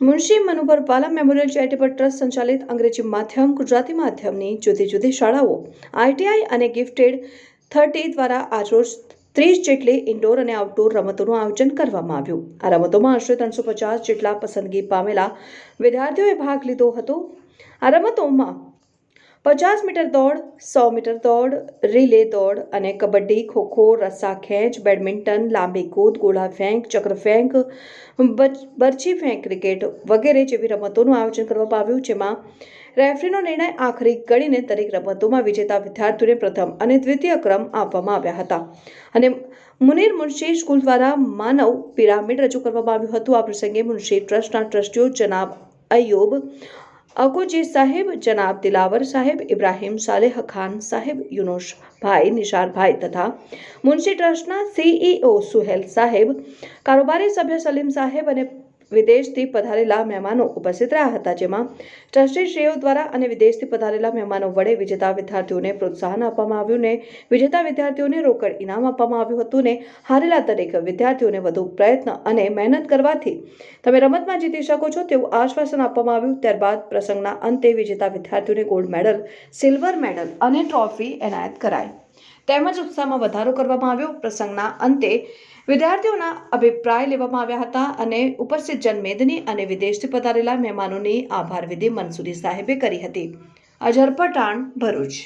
Munshi Manubhar Pala memorial charitable trust સંચાલિત અંગ્રેજી માધ્યમ, ગુજરાતી માધ્યમની જુદી જુદી શાળાઓ આઈટીઆઈ અને ગિફ્ટેડ થર્ટી દ્વારા આજરોજ ત્રીસ જેટલી ઇન્ડોર અને આઉટડોર રમતોનું આયોજન કરવામાં આવ્યું. આ રમતોમાં આશરે ત્રણસો પચાસ જેટલા પસંદગી પામેલા વિદ્યાર્થીઓએ ભાગ લીધો હતો. આ રમતોમાં પચાસ મીટર દોડ, સો મીટર દોડ, રિલે દોડ અને કબડ્ડી, ખોખો, રસ્સા, ખેંચ, બેડમિન્ટન, લાંબી કૂદ, ગોળા ફેંક, ચક્ર ફેંક બરછી ફેંક, ક્રિકેટ વગેરે જેવી રમતોનું આયોજન કરવામાં આવ્યું, જેમાં રેફરીનો નિર્ણય આખરી ગણીને દરેક રમતોમાં વિજેતા વિદ્યાર્થીઓને પ્રથમ અને દ્વિતીય ક્રમ આપવામાં આવ્યા હતા. અને મુનીર મુનશી સ્કૂલ દ્વારા માનવ પિરામિડ રજૂ કરવામાં આવ્યું હતું. આ પ્રસંગે મુનશી ટ્રસ્ટના ટ્રસ્ટીઓ જનાબ અયુબ અકુજી સાહેબ, જનાબ દિલાવર સાહેબ, ઇબ્રાહીમ સાલેહ ખાન સાહેબ યુનોશભાઈ ભાઈ નિશારભાઈ તથા મુનશી ટ્રસ્ટના સીઈઓ સુહેલ સાહેબ, કારોબારી સભ્ય સલીમ સાહેબ અને વિદેશથી પધારેલા મહેમાનો ઉપસ્થિત રહ્યા હતા, જેમાં ટ્રસ્ટીશ્રીઓ દ્વારા અને વિદેશથી પધારેલા મહેમાનો વડે વિજેતા વિદ્યાર્થીઓને પ્રોત્સાહન આપવામાં આવ્યું ને વિજેતા વિદ્યાર્થીઓને રોકડ ઇનામ આપવામાં આવ્યું હતું ને હારેલા દરેક વિદ્યાર્થીઓને વધુ પ્રયત્ન અને મહેનત કરવાથી તમે રમતમાં જીતી શકો છો તેવું આશ્વાસન આપવામાં આવ્યું. ત્યારબાદ પ્રસંગના અંતે વિજેતા વિદ્યાર્થીઓને ગોલ્ડ મેડલ સિલ્વર મેડલ અને ટ્રોફી એનાયત કરાઈ. તેમજ ઉત્સાહમાં વધારો કરવામાં આવ્યો. પ્રસંગના અંતે વિદ્યાર્થીઓના અભિપ્રાય લેવામાં આવ્યા હતા અને ઉપસ્થિત જનમેદની અને વિદેશથી પધારેલા મહેમાનોની આભાર વિધિ મનસુરી સાહેબે કરી હતી. અજર પઠાણ, ભરૂચ.